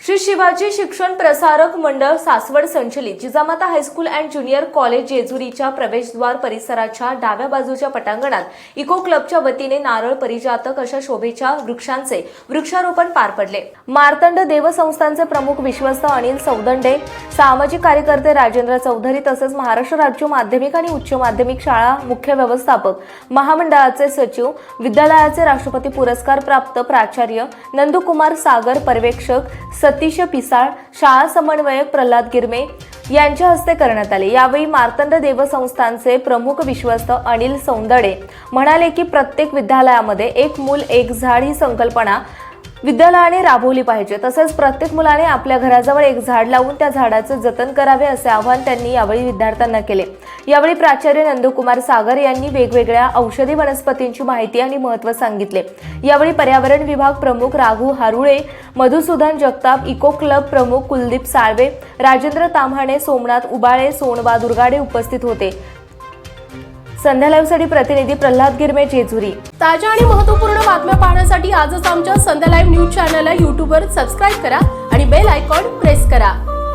श्री शिवाजी शिक्षण प्रसारक मंडळ सासवड संचलित Jijamata high school and junior college जेजुरीच्या प्रवेशद्वार परिसराच्या डाव्या बाजूच्या पटांगणात इको क्लबच्या वतीने नारळ परिजातक अशा शोभेच्या वृक्षांचे वृक्षारोपण पार पडले. मार्तंड देवसंस्थांचे प्रमुख विश्वस्त अनिल सौदंडे सामाजिक कार्यकर्ते राजेंद्र चौधरी तसेच महाराष्ट्र राज्य माध्यमिक आणि उच्च माध्यमिक शाळा मुख्य व्यवस्थापक महामंडळाचे सचिव विद्यालयाचे राष्ट्रपती पुरस्कार प्राप्त प्राचार्य नंदुकुमार सागर पर्यवेक्षक सतीश पिसाळ शाळा समन्वयक प्रल्हाद गिरमे यांच्या हस्ते करण्यात आले. यावेळी मार्तंड देवसंस्थांचे प्रमुख विश्वस्त अनिल सौंदडे म्हणाले की प्रत्येक विद्यालयामध्ये एक मूल एक झाड ही संकल्पना विद्यालयाने राबवली पाहिजे. तसेच प्रत्येक मुलाने आपल्या घराजवळ एक झाड लावून त्या झाडाचे जतन करावे असे आवाहन त्यांनी यावेळी विद्यार्थ्यांना केले. यावेळी प्राचार्य नंदकुमार सागर यांनी वेगवेगळ्या औषधी वनस्पतींची माहिती आणि महत्त्व सांगितले. यावेळी पर्यावरण विभाग प्रमुख राघू हारुळे मधुसूदन जगताप इको क्लब प्रमुख कुलदीप साळवे राजेंद्र ताम्हाणे सोमनाथ उबाळे सोनबा दुर्गाडे उपस्थित होते. संध्या लाईव्हसाठी प्रतिनिधी प्रल्हाद गिरमे जेजुरी. ताज्या आणि महत्त्वपूर्ण बातम्या पाहण्यासाठी आजच आमच्या संध्या लाईव्ह न्यूज चॅनलला यूट्यूबवर सबस्क्राईब करा आणि बेल आयकॉन प्रेस करा.